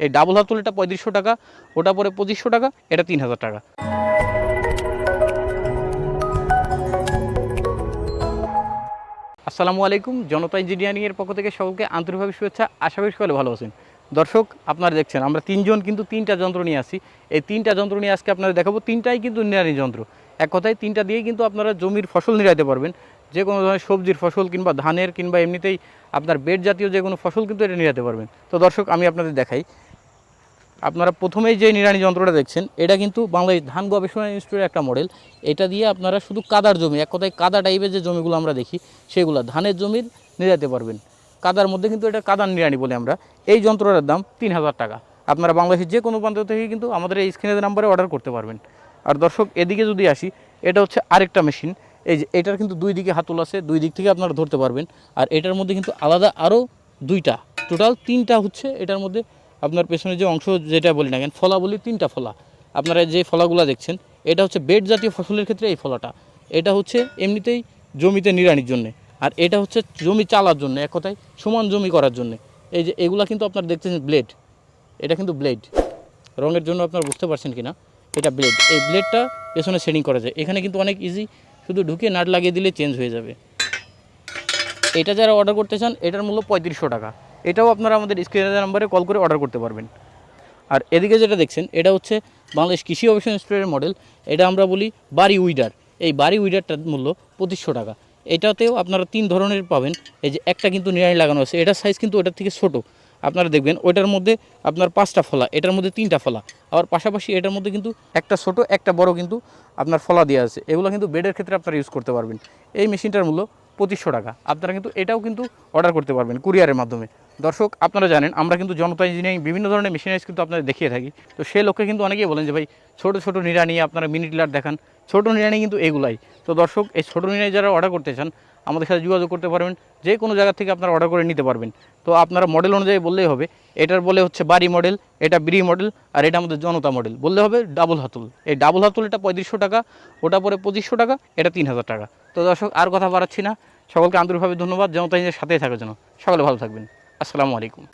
এই ডাবল হাতুল এটা পঁয়ত্রিশশো টাকা, ওটা পরে পঁচিশশো টাকা, এটা তিন হাজার টাকা। আসসালামু আলাইকুম, জনতা ইঞ্জিনিয়ারিংয়ের পক্ষ থেকে সকলকে আন্তরিকভাবে শুভেচ্ছা। আশা করি সকলে ভালো আছেন। দর্শক, আপনারা দেখছেন, আমরা তিনজন কিন্তু তিনটা যন্ত্র নিয়ে আসি এই তিনটা যন্ত্র নিয়ে আজকে আপনারা দেখাবো। তিনটাই কিন্তু নিরানি যন্ত্র। এক কথায় তিনটা দিয়েই কিন্তু আপনারা জমির ফসল নিরাইতে পারবেন। যে কোনো ধরনের সবজির ফসল কিংবা ধানের কিংবা এমনিতেই আপনার বেড জাতীয় যে কোনো ফসল কিন্তু এটা নিরাতে পারবেন। তো দর্শক, আমি আপনাদের দেখাই। আপনারা প্রথমেই যে নিড়ানি যন্ত্রটা দেখছেন, এটা কিন্তু বাংলাদেশ ধান গবেষণা ইনস্টিটিউটের একটা মডেল। এটা দিয়ে আপনারা শুধু কাদার জমি, এক কথায় কাদা টাইপের যে জমিগুলো আমরা দেখি, সেগুলো ধানের জমির নিরাতে পারবেন। কাদার মধ্যে কিন্তু এটা কাদার নিড়ানি বলে আমরা। এই যন্ত্রটার দাম তিন হাজার টাকা। আপনারা বাংলাদেশের যে কোনো প্রান্ত থেকে কিন্তু আমাদের এই স্ক্রিনের নাম্বারে অর্ডার করতে পারবেন। আর দর্শক, এদিকে যদি আসি, এটা হচ্ছে আরেকটা মেশিন এই যে, এটার কিন্তু দুই দিকে হাতুল আছে, দুই দিক থেকে আপনারা ধরতে পারবেন। আর এটার মধ্যে কিন্তু আলাদা আরও দুইটা টোটাল তিনটা হচ্ছে এটার মধ্যে আপনার পেছনে যে অংশ যেটা বলি না কেন, ফলা বলি তিনটা ফলা। আপনারা যে ফলাগুলো দেখছেন, এটা হচ্ছে বেড জাতীয় ফসলের ক্ষেত্রে এই ফলাটা। এটা হচ্ছে এমনিতেই জমিতে নিড়ানির জন্যে, আর এটা হচ্ছে জমি চালার জন্য, এক কথায় সমান জমি করার জন্য। এই যে এগুলা কিন্তু আপনারা দেখতেছেন ব্লেড এটা কিন্তু ব্লেড রঙের জন্য আপনারা বুঝতে পারছেন কি না এটা ব্লেড এই ব্লেডটা পেছনে শেডিং করা যায়। এখানে কিন্তু অনেক ইজি শুধু ঢুকে নাট লাগিয়ে দিলে চেঞ্জ হয়ে যাবে। এটা যারা অর্ডার করতে চান, এটার মূল্য পঁয়ত্রিশশো টাকা। এটাও আপনারা আমাদের স্ক্রিনের নাম্বারে কল করে অর্ডার করতে পারবেন। আর এদিকে যেটা দেখছেন, এটা হচ্ছে বাংলাদেশ কৃষি গবেষণা ইনস্টিটিউটের মডেল এটা আমরা বলি বাড়ি উইডার। এই বাড়ি উইডারটার মূল্য পঁচিশশো টাকা। এটাতেও আপনারা তিন ধরনের পাবেন। এই যে একটা কিন্তু নিরানি লাগানো আছে। এটার সাইজ কিন্তু ওটার থেকে ছোটো। আপনারা দেখবেন, ওইটার মধ্যে আপনার পাঁচটা ফলা, এটার মধ্যে তিনটা ফলা। আবার পাশাপাশি এটার মধ্যে কিন্তু একটা ছোট, একটা বড় কিন্তু আপনার ফলা দেওয়া আছে। এগুলো কিন্তু বেডের ক্ষেত্রে আপনারা ইউজ করতে পারবেন। এই মেশিনটার মূল্য পঁচিশশো টাকা। আপনারা কিন্তু এটাও কিন্তু অর্ডার করতে পারবেন কুরিয়ারের মাধ্যমে। দর্শক, আপনারা জানেন, আমরা কিন্তু জনতা ইঞ্জিনিয়ারিং, বিভিন্ন ধরনের মেশিনারিজ কিন্তু আপনাদের দেখিয়ে থাকি। তো সেই লোককে কিন্তু অনেকেই বলেন যে, ভাই, ছোটো ছোটো নিড়ানি আপনারা মিনি টিলার দেখান। ছোটো নিরানি কিন্তু এগুলাই। তো দর্শক, এই ছোটো নিরানি যারা অর্ডার করতে চান, আমাদের সাথে যোগাযোগ করতে পারবেন। যে কোনো জায়গা থেকে আপনারা অর্ডার করে নিতে পারবেন। তো আপনারা মডেল অনুযায়ী বললেই হবে, এটার বলে হচ্ছে বাড়ি মডেল, এটা বিড়ি মডেল, আর এটা আমাদের জনতা মডেল। বললে হবে ডাবল হাতুল। এই ডাবল হাতুল এটা পঁয়ত্রিশশো টাকা, ওটা পরে পঁচিশশো টাকা, এটা তিন হাজার টাকা। তো দর্শক, আর কথা বাড়াচ্ছি না। সকলকে আন্তরিকভাবে ধন্যবাদ। জনতা সাথেই থাকার জন্য। সকলে ভালো থাকবেন। আসসালামু আলাইকুম।